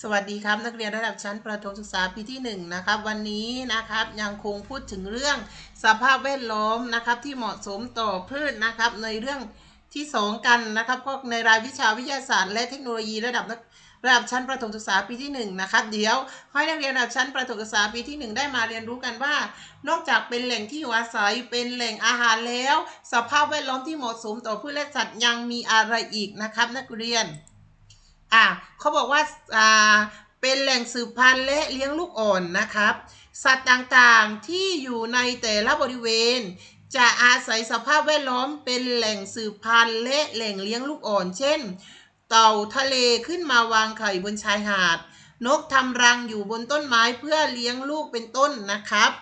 สวัสดีครับนักเรียนระดับชั้นประถมศึกษาปีที่1นะครับวันนี้นะครับยังคงพูดถึงเรื่องสภาพแวดล้อมนะครับที่เหมาะสมต่อพืชนะครับในเรื่องที่สองกันนะครับก็ในรายวิชาวิทยาศาสตร์และเทคโนโลยีระดับระดับชั้นประถมศึกษาปีที่1นงนะครับเดี๋ยวให้นักเรียนระดับชั้นประถมศึกษาปีที่ 1 ได้มาเรียนรู้กันว่า นอกจากเป็นแหล่งที่อยู่อาศัยเป็นแหล่งอาหารแล้ว สภาพแวดล้อมที่เหมาะสมต่อพืชและสัตว์ยังมีอะไรอีกนะครับนักเรียน อะเขาบอกว่าอ่าเป็นแหล่งสืบพันธุ์และเลี้ยงลูกอ่อนนะครับ สัตว์ต่างๆที่อยู่ในแต่ละบริเวณ จะอาศัยสภาพแวดล้อมเป็นแหล่งสืบพันธุ์และแหล่งเลี้ยงลูกอ่อน เช่น เต่าทะเลขึ้นมาวางไข่บนชายหาด นกทำรังอยู่บนต้นไม้เพื่อเลี้ยงลูกเป็นต้นนะครับ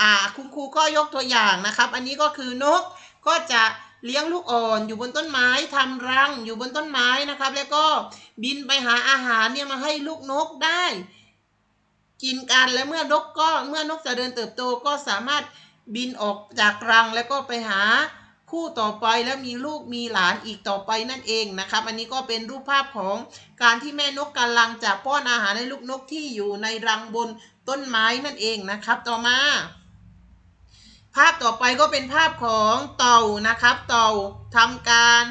อ่าคุณครูก็ยกตัวอย่างนะครับ อันนี้ก็คือนกก็จะ เลี้ยงลูกอ่อนอยู่บนต้นไม้ทำรังอยู่บนต้นไม้นะครับ แล้วก็บินไปหาอาหารเนี่ยมาให้ลูกนกได้ กินกันและเมื่อนกก็เมื่อนกจะเดินเติบโตก็สามารถบินออกจากรังแล้วก็ไปหาคู่ต่อไปแล้วมีลูกมีหลานอีกต่อไปนั่นเองนะครับ อันนี้ก็เป็นรูปภาพของการที่แม่นกกำลังจะป้อนอาหารให้ลูกนกที่อยู่ในรังบนต้นไม้นั่นเองนะครับ ต่อมา ภาพต่อไปก็เป็นภาพของเต่านะครับ เต่าทำการ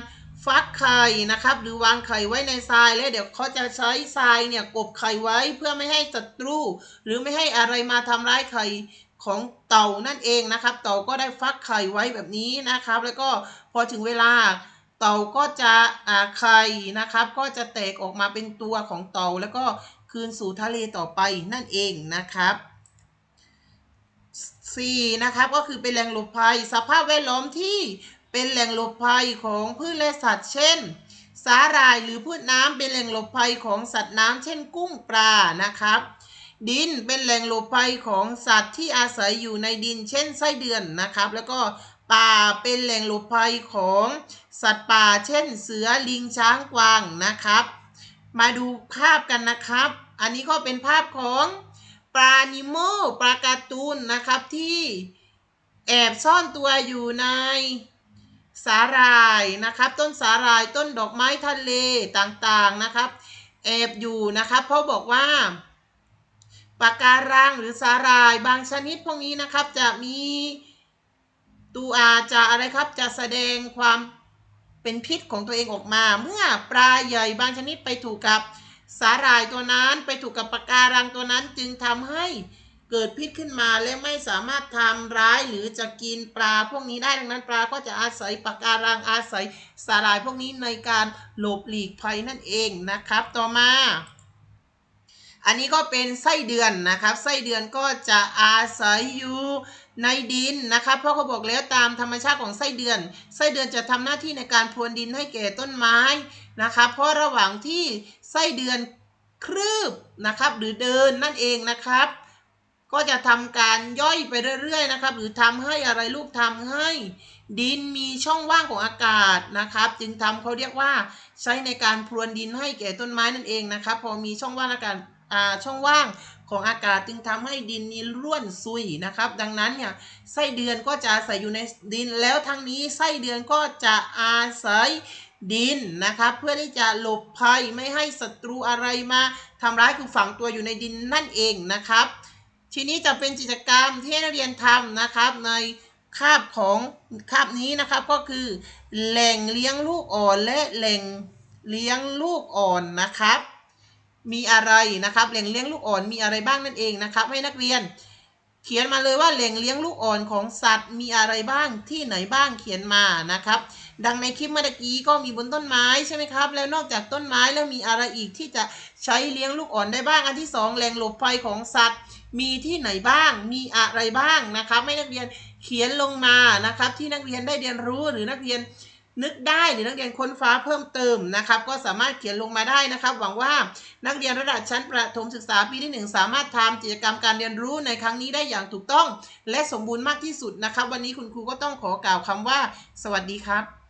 ฟักไข่นะครับ หรือวางไข่ไว้ในทรายแล้วเดี๋ยวเขาจะใช้ทรายเนี่ยกบไข่ไว้เพื่อไม่ให้ศัตรู หรือไม่ให้อะไรมาทำร้ายไข่ของเต่านั่นเองนะครับ เต่าก็ได้ฟักไข่ไว้แบบนี้นะครับ แล้วก็พอถึงเวลาเต่าก็จะอ่าไข่นะครับ ก็จะแตกออกมาเป็นตัวของเต่าแล้วก็คืนสู่ทะเลต่อไปนั่นเองนะครับ 4นะครับก็คือเป็นแหล่งหลบภัย สภาพแวดล้อมที่เป็นแหล่งหลบภัยของพืชและสัตว์ เช่น สาหร่ายหรือพืชน้ำเป็นแหล่งหลบภัยของสัตว์น้ำเช่น กุ้งปลานะครับ ดินเป็นแหล่งหลบภัยของสัตว์ที่อาศัยอยู่ในดิน เช่นไส้เดือนนะครับ แล้วก็ป่าเป็นแหล่งหลบภัยของสัตว์ป่า เช่น เสือลิงช้างกวางนะครับ มาดูภาพกันนะครับ อันนี้ก็เป็นภาพของ ปลานิโมปลาการ์ตูนนะครับที่แอบซ่อนตัวอยู่ในสาหร่ายนะครับ ต้นสาหร่ายต้นดอกไม้ทะเลต่างๆนะครับ แอบอยู่นะครับเพราะบอกว่าปะการังหรือสาหร่ายบางชนิดพวกนี้นะครับจะมีตัวอาจะอะไรครับจะแสดงความเป็นพิษของตัวเองออกมา เมื่อปลาใหญ่บางชนิดไปถูกกับ สาหร่ายตัวนั้นไปถูกกับปะการังตัวนั้นจึงทำให้เกิดพิษขึ้นมาและไม่สามารถทำร้ายหรือจะกินปลาพวกนี้ได้ดังนั้นปลาก็จะอาศัยปะการังอาศัยสาหร่ายพวกนี้ในการหลบหลีกภัยนั่นเองนะครับ ต่อมา อันนี้ก็เป็นไส้เดือนนะครับ ไส้เดือนก็จะอาศัยอยู่ในดินนะครับ เพราะเขาบอกแล้วตามธรรมชาติของไส้เดือน ไส้เดือนจะทำหน้าที่ในการพรวนดินให้แก่ต้นไม้นะครับ เพราะระหว่างที่ ไส้เดือนครืบนะครับหรือเดินนั่นเองนะครับ ก็จะทำการย่อยไปเรื่อยๆนะครับ หรือทำให้อะไรลูกทำให้ ดินมีช่องว่างของอากาศนะครับ จึงทำเขาเรียกว่าใช้ในการพรวนดินให้แก่ต้นไม้นั่นเองนะครับ พอมีช่องว่างอากาศอ่าช่องว่าง ของอากาศจึงทำให้ดินนี้ร่วนซุยนะครับ ดังนั้นเนี่ยไส้เดือนก็จะอาศัยอยู่ในดินแล้วทั้งนี้ไส้เดือนก็จะอาศัยดินนะครับเพื่อที่จะหลบภัยไม่ให้ศัตรูอะไรมาทำร้ายคือฝังตัวอยู่ในดินนั่นเองนะครับ ทีนี้จะเป็นกิจกรรมที่ให้นักเรียนทำนะครับในคาบของคาบนี้นะครับก็คือแหล่งเลี้ยงลูกอ่อนและแหล่งเลี้ยงลูกอ่อนนะครับ มีอะไรนะครับ แหล่งเลี้ยงลูกอ่อนมีอะไรบ้างนั่นเองนะครับ ให้นักเรียน เขียนมาเลยว่าแหล่งเลี้ยงลูกอ่อนของสัตว์มีอะไรบ้างที่ไหนบ้างเขียนมานะครับ ดังในคลิปเมื่อกี้ก็มีบนต้นไม้ใช่ไหมครับ แล้วนอกจากต้นไม้แล้วมีอะไรอีกที่จะใช้เลี้ยงลูกอ่อนได้บ้าง อันที่สองแหล่งหลบภัยของสัตว์ มีที่ไหนบ้าง มีอะไรบ้างนะครับให้นักเรียนเขียนลงมานะครับ ที่นักเรียนได้เรียนรู้หรือนักเรียน นึกได้หรือนักเรียนค้นฟ้าเพิ่มเติมนะครับ ก็สามารถเขียนลงมาได้นะครับ หวังว่านักเรียนระดับชั้นประถมศึกษาปีที่หนึ่งสามารถทำกิจกรรมการเรียนรู้ในครั้งนี้ได้อย่างถูกต้อง และสมบูรณ์มากที่สุดนะครับ วันนี้คุณครูก็ต้องขอกล่าวคำว่า สวัสดีครับ